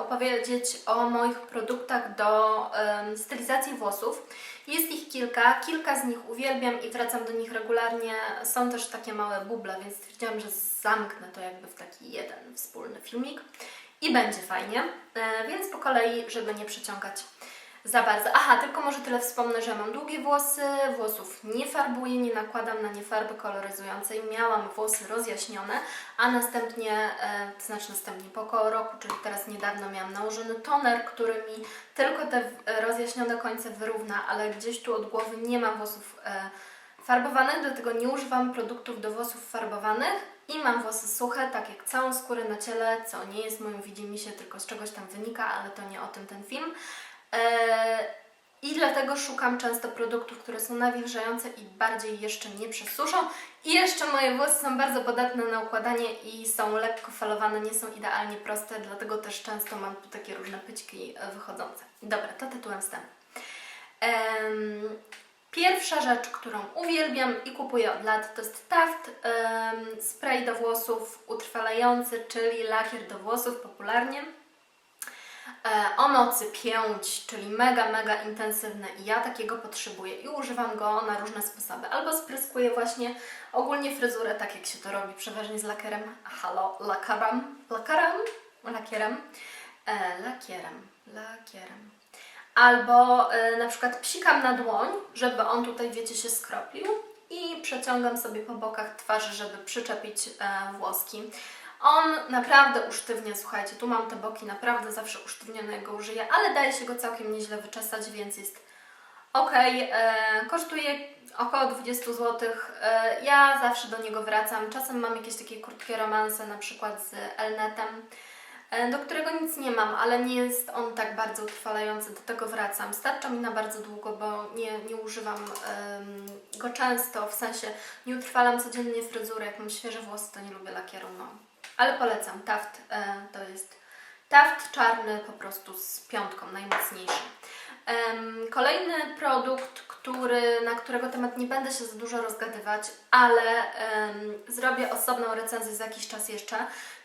opowiedzieć o moich produktach do em, stylizacji włosów. Jest ich kilka, kilka z nich uwielbiam i wracam do nich regularnie. Są też takie małe buble, więc stwierdziłam, że zamknę to jakby w taki jeden wspólny filmik i będzie fajnie. E, więc po kolei, żeby nie przeciągać za bardzo. Aha, tylko może tyle wspomnę, że mam długie włosy, włosów nie farbuję, nie nakładam na nie farby koloryzującej. Miałam włosy rozjaśnione, a następnie, e, to znaczy następnie po około roku, czyli teraz niedawno miałam nałożony toner, który mi tylko te e, rozjaśnione końce wyrówna, ale gdzieś tu od głowy nie mam włosów e, farbowanych, dlatego nie używam produktów do włosów farbowanych i mam włosy suche, tak jak całą skórę na ciele, co nie jest moją widzimisię, tylko z czegoś tam wynika, ale to nie o tym ten film. Eee, I dlatego szukam często produktów, które są nawilżające i bardziej jeszcze nie przesuszą. I jeszcze moje włosy są bardzo podatne na układanie i są lekko falowane, nie są idealnie proste, dlatego też często mam tu takie różne pyćki e, wychodzące. Dobra, to tytułem wstępu. Em, Pierwsza rzecz, którą uwielbiam i kupuję od lat, to jest Taft em, spray do włosów utrwalający, czyli lakier do włosów popularnie. E, o mocy 5, czyli mega, mega intensywny i ja takiego potrzebuję i używam go na różne sposoby. Albo spryskuję właśnie ogólnie fryzurę, tak jak się to robi, przeważnie z lakierem, halo, lakarem, lakarem, lakierem, e, lakierem, lakierem. Albo e, na przykład psikam na dłoń, żeby on tutaj, wiecie, się skropił i przeciągam sobie po bokach twarzy, żeby przyczepić e, włoski. On naprawdę usztywnia, słuchajcie, tu mam te boki naprawdę zawsze usztywnione, jak go użyję, ale daje się go całkiem nieźle wyczesać, więc jest ok. E, kosztuje około 20 zł. E, ja zawsze do niego wracam. Czasem mam jakieś takie krótkie romanse, na przykład z Elnetem, e, do którego nic nie mam, ale nie jest on tak bardzo utrwalający, do tego wracam. Starcza mi na bardzo długo, bo nie, nie używam em, go często, w sensie nie utrwalam codziennie fryzury, jak mam świeże włosy, to nie lubię lakieru, no. Ale polecam, Taft e, to jest Taft czarny po prostu z piątką, najmocniejszy. Kolejny produkt, który, na którego temat nie będę się za dużo rozgadywać, ale zrobię osobną recenzję za jakiś czas jeszcze,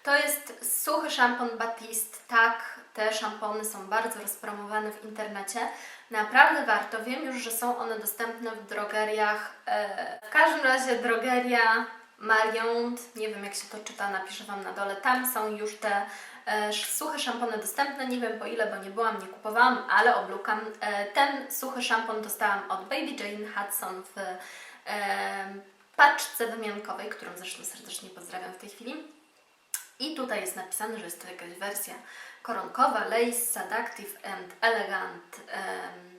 to jest suchy szampon Batiste. Tak, te szampony są bardzo rozpromowane w internecie. Naprawdę warto. Wiem już, że są one dostępne w drogeriach. E, w każdym razie drogeria Mariond, nie wiem jak się to czyta, napiszę Wam na dole. Tam są już te e, suche szampony dostępne. Nie wiem po ile, bo nie byłam, nie kupowałam, ale oblukam. E, ten suchy szampon dostałam od Baby Jane Hudson w e, paczce wymiankowej, którą zresztą serdecznie pozdrawiam w tej chwili. I tutaj jest napisane, że jest to jakaś wersja koronkowa, lace, seductive and elegant. em,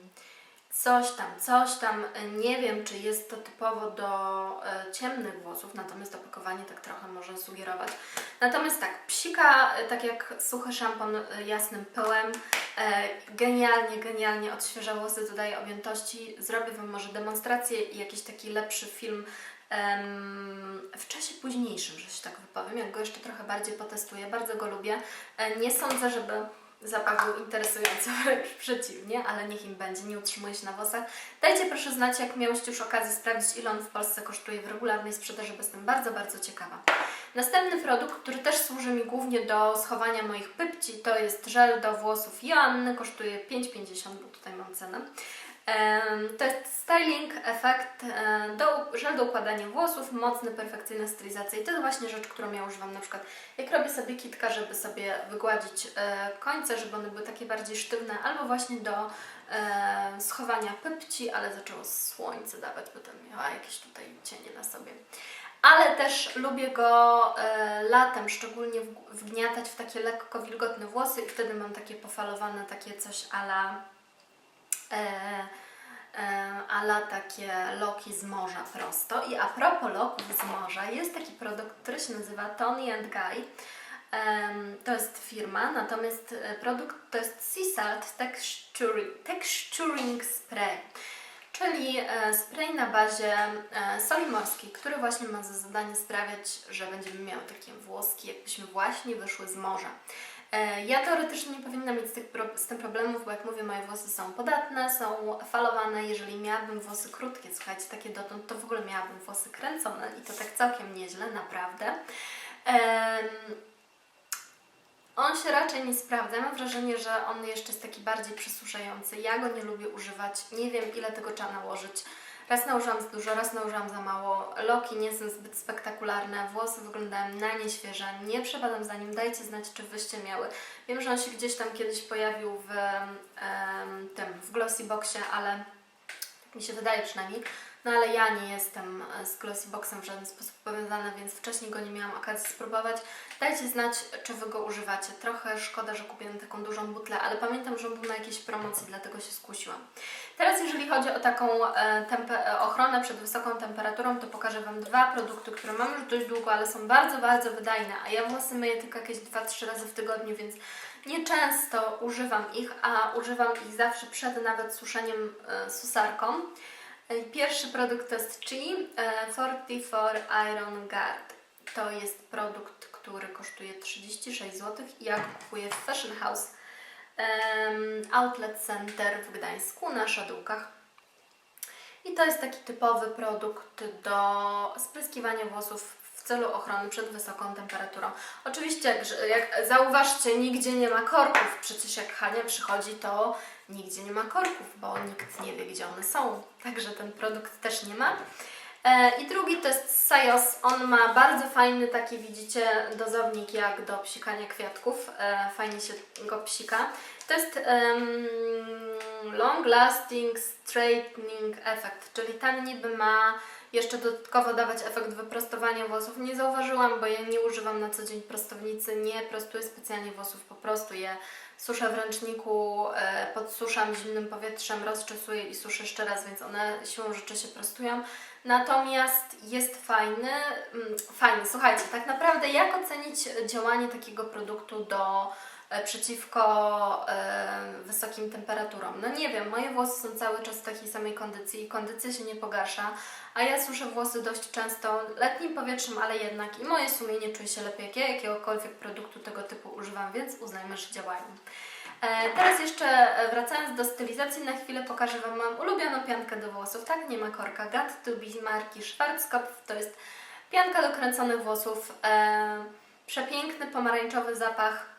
coś tam, coś tam. Nie wiem, czy jest to typowo do e, ciemnych włosów, natomiast opakowanie tak trochę może sugerować. Natomiast tak, psika, e, tak jak suchy szampon e, jasnym pyłem, e, genialnie, genialnie odświeża włosy, dodaje objętości. Zrobię Wam może demonstrację i jakiś taki lepszy film w czasie późniejszym, że się tak wypowiem, jak go jeszcze trochę bardziej potestuję. Bardzo go lubię. E, Nie sądzę, żeby zapach był interesujący, wręcz przeciwnie, ale niech im będzie, nie utrzymuje się na włosach. Dajcie proszę znać, jak miałyście już okazję sprawdzić, ile on w Polsce kosztuje w regularnej sprzedaży, bo jestem bardzo, bardzo ciekawa. Następny produkt, który też służy mi głównie do schowania moich pypci, to jest żel do włosów Joanny, kosztuje 5,50, bo tutaj mam cenę. To jest Styling Effect, e, do, żel do układania włosów, mocny, perfekcyjna stylizacja i to jest właśnie rzecz, którą ja używam na przykład jak robię sobie kitka, żeby sobie wygładzić e, końce, żeby one były takie bardziej sztywne, albo właśnie do e, schowania pypci, ale zaczęło słońce dawać, bo tam miała jakieś tutaj cienie na sobie. Ale też lubię go latem szczególnie wgniatać w takie lekko wilgotne włosy i wtedy mam takie pofalowane, takie coś ala ala takie loki z morza prosto. I a propos loków z morza, jest taki produkt, który się nazywa Tony and Guy. To jest firma, natomiast e, produkt to jest Sea Salt Texturing, texturing Spray, czyli e, spray na bazie e, soli morskiej, który właśnie ma za zadanie sprawiać, że będziemy miały takie włoski, jakbyśmy właśnie wyszły z morza. E, Ja teoretycznie nie powinna mieć z, tych z tym problemów, bo jak mówię, moje włosy są podatne, są falowane. Jeżeli miałabym włosy krótkie, słuchajcie, takie dotąd, to w ogóle miałabym włosy kręcone i to tak całkiem nieźle, naprawdę. On się raczej nie sprawdza. Mam wrażenie, że on jeszcze jest taki bardziej przesuszający. Ja go nie lubię używać. Nie wiem, ile tego trzeba nałożyć. Raz nałożyłam za dużo, raz nałożyłam za mało. Loki nie są zbyt spektakularne, włosy wyglądają na nieświeże. Nie przepadam za nim. Dajcie znać, czy wyście miały. Wiem, że on się gdzieś tam kiedyś pojawił w tym, w Glossy Boxie, ale tak mi się wydaje przynajmniej. No ale ja nie jestem e, z Glossy Boxem w żaden sposób powiązana, więc wcześniej go nie miałam okazji spróbować. Dajcie znać, czy Wy go używacie. Trochę szkoda, że kupiłam taką dużą butlę, ale pamiętam, że był na jakiejś promocji, dlatego się skusiłam. Teraz jeżeli chodzi o taką e, e, ochronę przed wysoką temperaturą, to pokażę Wam dwa produkty, które mam już dość długo, ale są bardzo, bardzo wydajne, a ja włosy myję tylko jakieś 2-3 razy w tygodniu, więc nieczęsto używam ich, a używam ich zawsze przed nawet suszeniem susarką. E, Pierwszy produkt to jest Chi e, 44 Iron Guard. To jest produkt, który kosztuje 36 zł i ja kupuję w Fashion House Outlet Center w Gdańsku na Szadółkach. I to jest taki typowy produkt do spryskiwania włosów w celu ochrony przed wysoką temperaturą. Oczywiście, jak, jak zauważcie, nigdzie nie ma korków. Przecież jak Hania przychodzi, to nigdzie nie ma korków, bo nikt nie wie, gdzie one są. Także ten produkt też nie ma. E, I drugi to jest Sajos. On ma bardzo fajny taki, widzicie, dozownik jak do psikania kwiatków. E, Fajnie się go psika. To jest em, Long Lasting Straightening Effect, czyli ten niby ma jeszcze dodatkowo dawać efekt wyprostowania włosów. Nie zauważyłam, bo ja nie używam na co dzień prostownicy, nie prostuję specjalnie włosów, po prostu je suszę w ręczniku, e, podsuszam zimnym powietrzem, rozczesuję i suszę jeszcze raz, więc one siłą rzeczy się prostują. Natomiast jest fajny, mm, fajny. Słuchajcie, tak naprawdę jak ocenić działanie takiego produktu do przeciwko e, wysokim temperaturom? No nie wiem, moje włosy są cały czas w takiej samej kondycji i kondycja się nie pogarsza, a ja suszę włosy dość często letnim powietrzem, ale jednak i moje sumienie czuje się lepiej, jak ja jakiegokolwiek produktu tego typu używam, więc uznajmy, że działają. E, Teraz jeszcze e, wracając do stylizacji, na chwilę pokażę Wam moją ulubioną piankę do włosów. Tak, nie ma korka. Got to be marki Schwarzkopf. To jest pianka do kręconych włosów. E, przepiękny pomarańczowy zapach.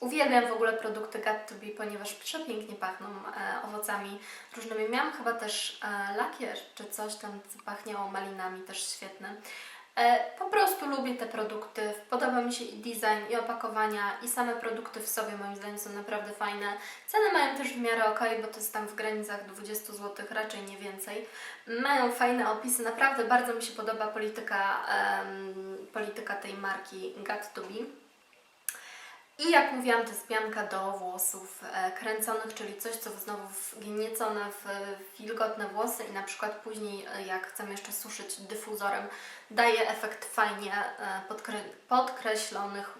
Uwielbiam w ogóle produkty be, ponieważ przepięknie pachną e, owocami różnymi. Miałam chyba też e, lakier czy coś tam, co pachniało malinami, też świetne. E, Po prostu lubię te produkty. Podoba mi się i design, i opakowania, i same produkty w sobie moim zdaniem są naprawdę fajne. Ceny mają też w miarę ok, bo to jest tam w granicach 20 zł, raczej nie więcej. Mają fajne opisy, naprawdę bardzo mi się podoba polityka, em, polityka tej marki Got to Be. I jak mówiłam, to jest pianka do włosów e, kręconych, czyli coś, co znowu wgniecone w wilgotne włosy i na przykład później, e, jak chcemy jeszcze suszyć dyfuzorem, daje efekt fajnie e, podkre podkreślonych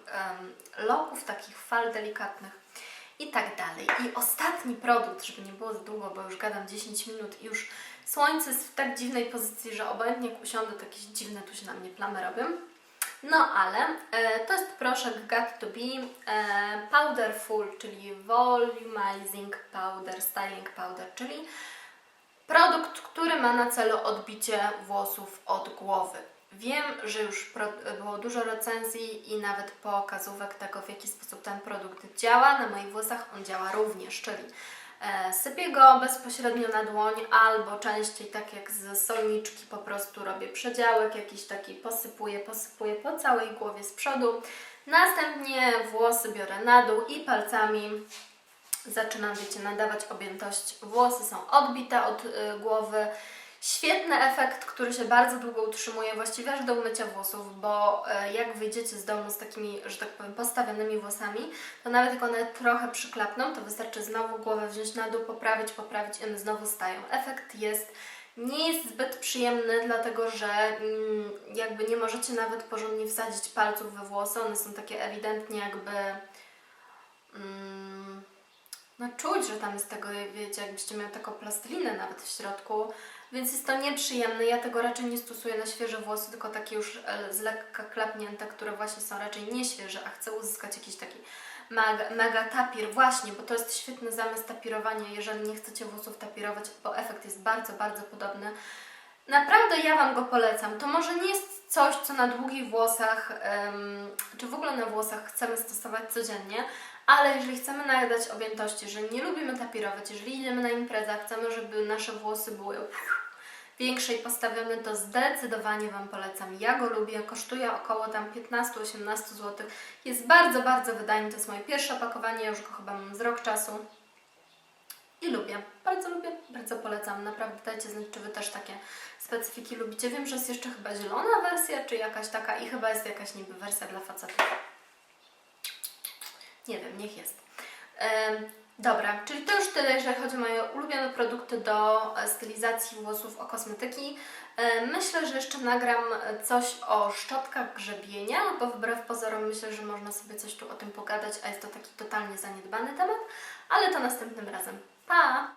loków, takich fal delikatnych i tak dalej. I ostatni produkt, żeby nie było za długo, bo już gadam 10 minut i już słońce jest w tak dziwnej pozycji, że obojętnie jak usiądę, to jakieś dziwne tu się na mnie plamy robią. No ale e, to jest proszek Got to Be e, Powderful, czyli Volumizing Powder, Styling Powder, czyli produkt, który ma na celu odbicie włosów od głowy. Wiem, że już było dużo recenzji i nawet pokazówek tego, w jaki sposób ten produkt działa. Na moich włosach on działa również, czyli sypię go bezpośrednio na dłoń albo częściej tak jak z solniczki po prostu robię przedziałek jakiś taki, posypuję, posypuję po całej głowie z przodu. Następnie włosy biorę na dół i palcami zaczynam, wiecie, nadawać objętość. Włosy są odbite od y, głowy. Świetny efekt, który się bardzo długo utrzymuje, właściwie aż do umycia włosów, bo y, jak wyjdziecie z domu z takimi, że tak powiem, postawionymi włosami, to nawet jak one trochę przyklapną, to wystarczy znowu głowę wziąć na dół, poprawić, poprawić i one znowu stają. Efekt jest nie jest zbyt przyjemny, dlatego że mm, jakby nie możecie nawet porządnie wsadzić palców we włosy, one są takie ewidentnie jakby mm, no czuć, że tam jest tego, wiecie, jakbyście mieli taką plastelinę nawet w środku, więc jest to nieprzyjemne. Ja tego raczej nie stosuję na świeże włosy, tylko takie już e, z lekka klapnięte, które właśnie są raczej nieświeże, a chcę uzyskać jakiś taki mega, mega tapir, właśnie, bo to jest świetny zamysł tapirowania, jeżeli nie chcecie włosów tapirować, bo efekt jest bardzo, bardzo podobny. Naprawdę ja Wam go polecam. To może nie jest coś, co na długich włosach, czy w ogóle na włosach chcemy stosować codziennie, ale jeżeli chcemy nadać objętości, że nie lubimy tapirować, jeżeli idziemy na imprezę, chcemy, żeby nasze włosy były większe i postawione, to zdecydowanie Wam polecam. Ja go lubię, kosztuje około tam 15-18 zł. Jest bardzo, bardzo wydajny, to jest moje pierwsze opakowanie, ja już go chyba mam z rok czasu. I lubię, bardzo lubię, bardzo polecam. Naprawdę dajcie znać, czy Wy też takie specyfiki lubicie. Wiem, że jest jeszcze chyba zielona wersja, czy jakaś taka i chyba jest jakaś niby wersja dla facetów. Nie wiem, niech jest. Em, dobra, czyli to już tyle, jeżeli chodzi o moje ulubione produkty do e, stylizacji włosów, o kosmetyki. Myślę, że jeszcze nagram coś o szczotkach grzebienia, bo wbrew pozorom myślę, że można sobie coś tu o tym pogadać, a jest to taki totalnie zaniedbany temat, ale to następnym razem. Pa!